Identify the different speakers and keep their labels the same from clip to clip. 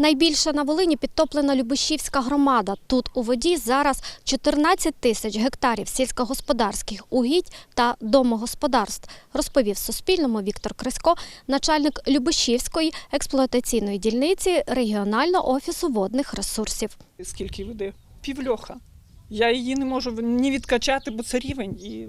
Speaker 1: Найбільше на Волині підтоплена Любишівська громада. Тут у воді зараз 14 тисяч гектарів сільськогосподарських угідь та домогосподарств, розповів Суспільному Віктор Крисько, начальник Любишівської експлуатаційної дільниці регіонального офісу водних ресурсів.
Speaker 2: скільки води? Півльоха. Я її не можу ні відкачати, бо це рівень, і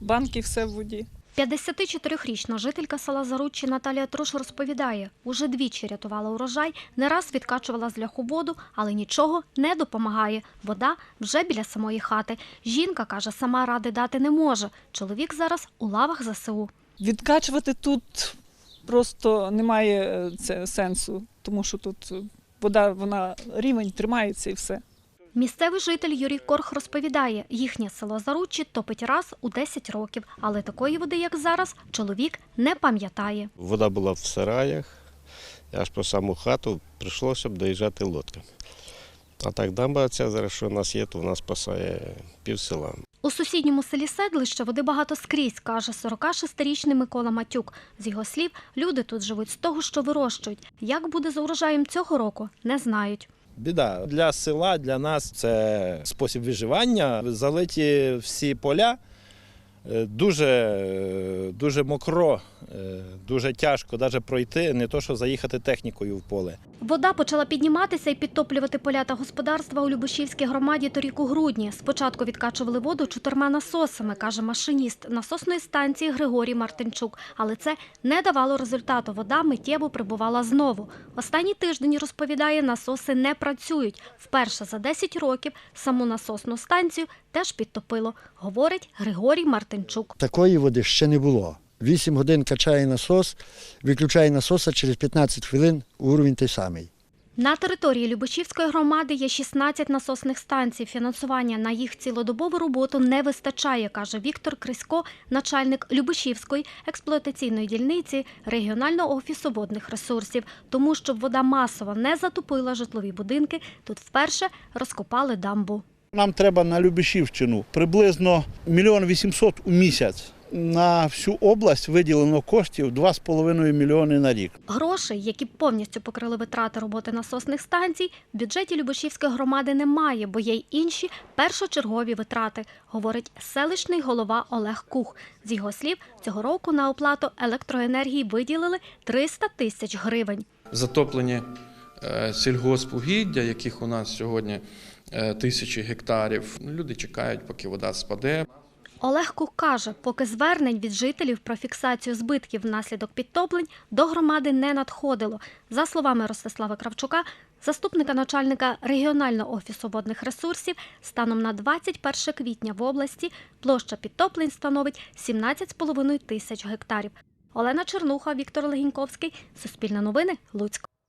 Speaker 2: банки все в воді.
Speaker 1: 54-річна жителька села Заруччі Наталія Труш розповідає, уже двічі рятувала урожай, не раз відкачувала з ляху воду, але нічого не допомагає. Вода вже біля самої хати. Жінка каже, сама ради дати не може. Чоловік зараз у лавах ЗСУ.
Speaker 2: Відкачувати тут просто немає е, сенсу, тому що тут е, вода, вона рівень тримається і все.
Speaker 1: Місцевий житель Юрій Корх розповідає, їхнє село Заруччі топить раз у 10 років, але такої води, як зараз, чоловік не пам'ятає.
Speaker 3: Вода була в сараях, аж по саму хату прийшлося б доїжджати лодками. А так дамба ця зараз, що у нас є, то вона спасає пів села.
Speaker 1: У сусідньому селі Седлище води багато скрізь, каже 46-річний Микола Матюк. З його слів, люди тут живуть з того, що вирощують. Як буде з урожаєм цього року, не знають.
Speaker 4: Біда для села, для нас це спосіб виживання. Залиті всі поля. Е, Дуже, е, дуже мокро, е, дуже тяжко навіть пройти, не то що заїхати технікою в поле.
Speaker 1: Вода почала підніматися і підтоплювати поля та господарства у Любишівській громаді торік у грудні. Спочатку відкачували воду чотирма насосами, каже машиніст насосної станції Григорій Мартинчук. Але це не давало результату. Вода миттєво прибувала знову. Останній тиждень, розповідає, насоси не працюють. Вперше за 10 років саму насосну станцію теж підтопило, говорить Григорій Мартинчук.
Speaker 5: Такої води ще не було. 8 годин качає насос, виключає насоса через 15 хвилин уровень той самий.
Speaker 1: На території Любишівської громади є 16 насосних станцій. Фінансування на їх цілодобову роботу не вистачає, каже Віктор Крисько, начальник Любишівської експлуатаційної дільниці регіонального офісу водних ресурсів. Тому, щоб вода масово не затопила житлові будинки, тут вперше розкопали дамбу.
Speaker 6: Нам треба на Любешівщину приблизно мільйон вісімсот у місяць. На всю область виділено коштів 2,5 мільйони на рік.
Speaker 1: Грошей, які б повністю покрили витрати роботи насосних станцій, в бюджеті Любишівської громади немає, бо є й інші першочергові витрати, говорить селищний голова Олег Кух. З його слів, цього року на оплату електроенергії виділили 300 тисяч гривень.
Speaker 7: затоплені е, сільгоспугіддя, яких у нас сьогодні е, тисячі гектарів. Люди чекають, поки вода спаде.
Speaker 1: Олег Кух каже, поки звернень від жителів про фіксацію збитків внаслідок підтоплень до громади не надходило. За словами Ростислава Кравчука, заступника начальника регіонального офісу водних ресурсів, станом на 21 квітня в області площа підтоплень становить 17,5 тисяч гектарів. Олена Чернуха, Віктор Легіньковський, Суспільне новини, Луцьк.